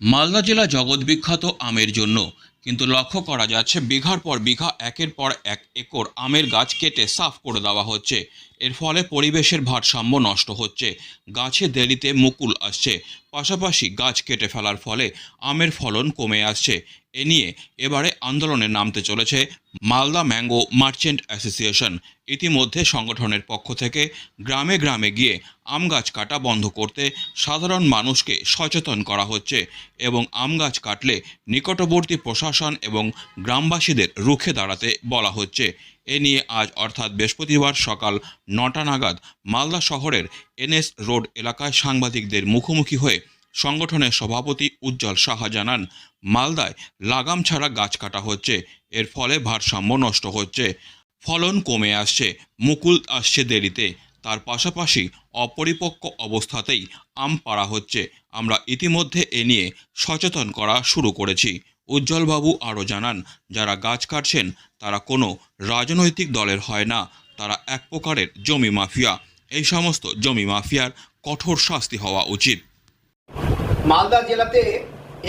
মালদা জেলা জগৎ বিখ্যাত আমের জন্য। কিন্তু লক্ষ্য করা যাচ্ছে, বিঘার পর বিঘা, একের পর এক একর আমের গাছ কেটে সাফ করে দেওয়া হচ্ছে। এর ফলে পরিবেশের ভারসাম্য নষ্ট হচ্ছে। গাছে দেরিতে মুকুল আসছে। পাশাপাশি গাছ কেটে ফেলার ফলে আমের ফলন কমে আসছে। এ নিয়ে এবারে আন্দোলনে নামতে চলেছে মালদা ম্যাঙ্গো মার্চেন্ট অ্যাসোসিয়েশন। ইতিমধ্যে সংগঠনের পক্ষ থেকে গ্রামে গ্রামে গিয়ে আম গাছ কাটা বন্ধ করতে সাধারণ মানুষকে সচেতন করা হচ্ছে এবং আম গাছ কাটলে নিকটবর্তী প্রশাসন এবং গ্রামবাসীদের রুখে দাঁড়াতে বলা হচ্ছে। এ নিয়ে আজ অর্থাৎ বৃহস্পতিবার সকাল নটা নাগাদ মালদা শহরের এনএস রোড এলাকায় সাংবাদিকদের মুখোমুখি হয়ে সংগঠনের সভাপতি উজ্জ্বল সাহা জানান, মালদায় লাগাম ছাড়া গাছ কাটা হচ্ছে, এর ফলে ভারসাম্য নষ্ট হচ্ছে। ফলন কমে আসছে, মুকুল আসছে দেরিতে। তার পাশাপাশি অপরিপক্ক অবস্থাতেই আম পাড়া হচ্ছে। আমরা ইতিমধ্যে এ নিয়ে সচেতন করা শুরু করেছি, উজ্জ্বলবাবু আরও জানান। যারা গাছ কাটছেন, তারা কোনো রাজনৈতিক দলের হয় না, তারা এক প্রকারের জমি মাফিয়া। এই সমস্ত জমি মাফিয়ার কঠোর শাস্তি হওয়া উচিত। মালদা জেলাতে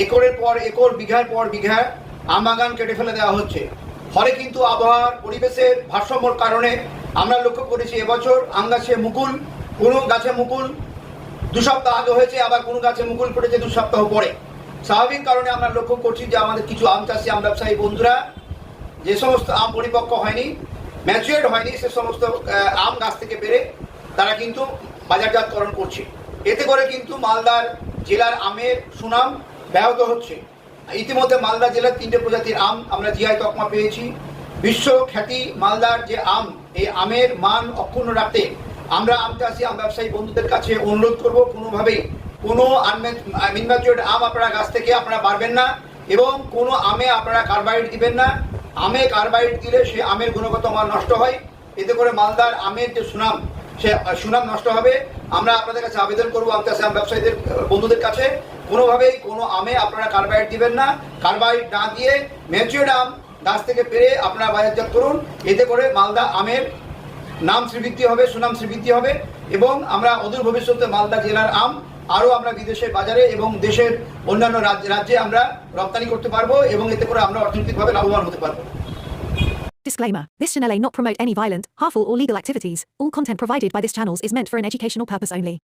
একরের পর একর, বিঘার পর বিঘা আম বাগান কেটে ফেলে দেওয়া হচ্ছে। ফলে কিন্তু আবহাওয়ার পরিবেশের ভারসাম্যর কারণে আমরা লক্ষ্য করেছি, এবছর আম গাছে মুকুল, কোনো গাছে মুকুল দু সপ্তাহ আগে হয়েছে, আবার কোনো গাছে মুকুল পড়েছে দু সপ্তাহ পরে। স্বাভাবিক কারণে আমরা লক্ষ্য করছি যে আমাদের কিছু আম চাষি, আম ব্যবসায়ী বন্ধুরা, যে সমস্ত আম পরিপক্ক হয়নি ম্যাচুয়ার্ড হয়নি, সে সমস্ত আম গাছ থেকে পেরে তারা কিন্তু বাজারজাতকরণ করছে। এতে করে কিন্তু মালদার জেলার আমের সুনাম ব্যাহত হচ্ছে। ইতিমধ্যে মালদা জেলার তিনটে প্রজাতির আম আমরা জিআই তকমা পেয়েছি। বিশ্ব খ্যাতি মালদার যে আম, এই আমের মান অক্ষুণ্ণ রাখতে আমরা আম চাষি আম ব্যবসায়ী বন্ধুদের কাছে অনুরোধ করব, কোনোভাবেই কোনো আনম্যাচুয়ার্ড আম আপনারা গাছ থেকে আপনারা পারবেন না এবং কোনো আমে আপনারা কার্বাইড দিবেন না। আমে কার্বাইড দিলে সে আমের গুণগত মান নষ্ট হয়। এতে করে মালদার আমের যে সুনাম সে সুনাম নষ্ট হবে। আমরা আপনাদের কাছে আবেদন করব আম আম ব্যবসায়ীদের বন্ধুদের কাছে। কোনোভাবেই কোনো আমে আপনারা কার্বাইড দিবেন না। কার্বাইড না দিয়ে ম্যাচুয়ার্ড আম গাছ থেকে পেরে আপনারা বাজারজাত করুন। এতে করে মালদা আমের নাম শ্রীবৃদ্ধি হবে, সুনাম শ্রীবৃদ্ধি হবে এবং আমরা অদূর ভবিষ্যতে মালদা জেলার আম আরও আমরা বিদেশের বাজারে এবং দেশের অন্যান্য রাজ্যে আমরা রপ্তানি করতে পারব এবং এতে করে আমরা অর্থনৈতিকভাবে লাভবান হতে পারব। Disclaimer This channel may not promote any violent, harmful, or legal activities. All content provided by this channel is meant for an educational purpose only.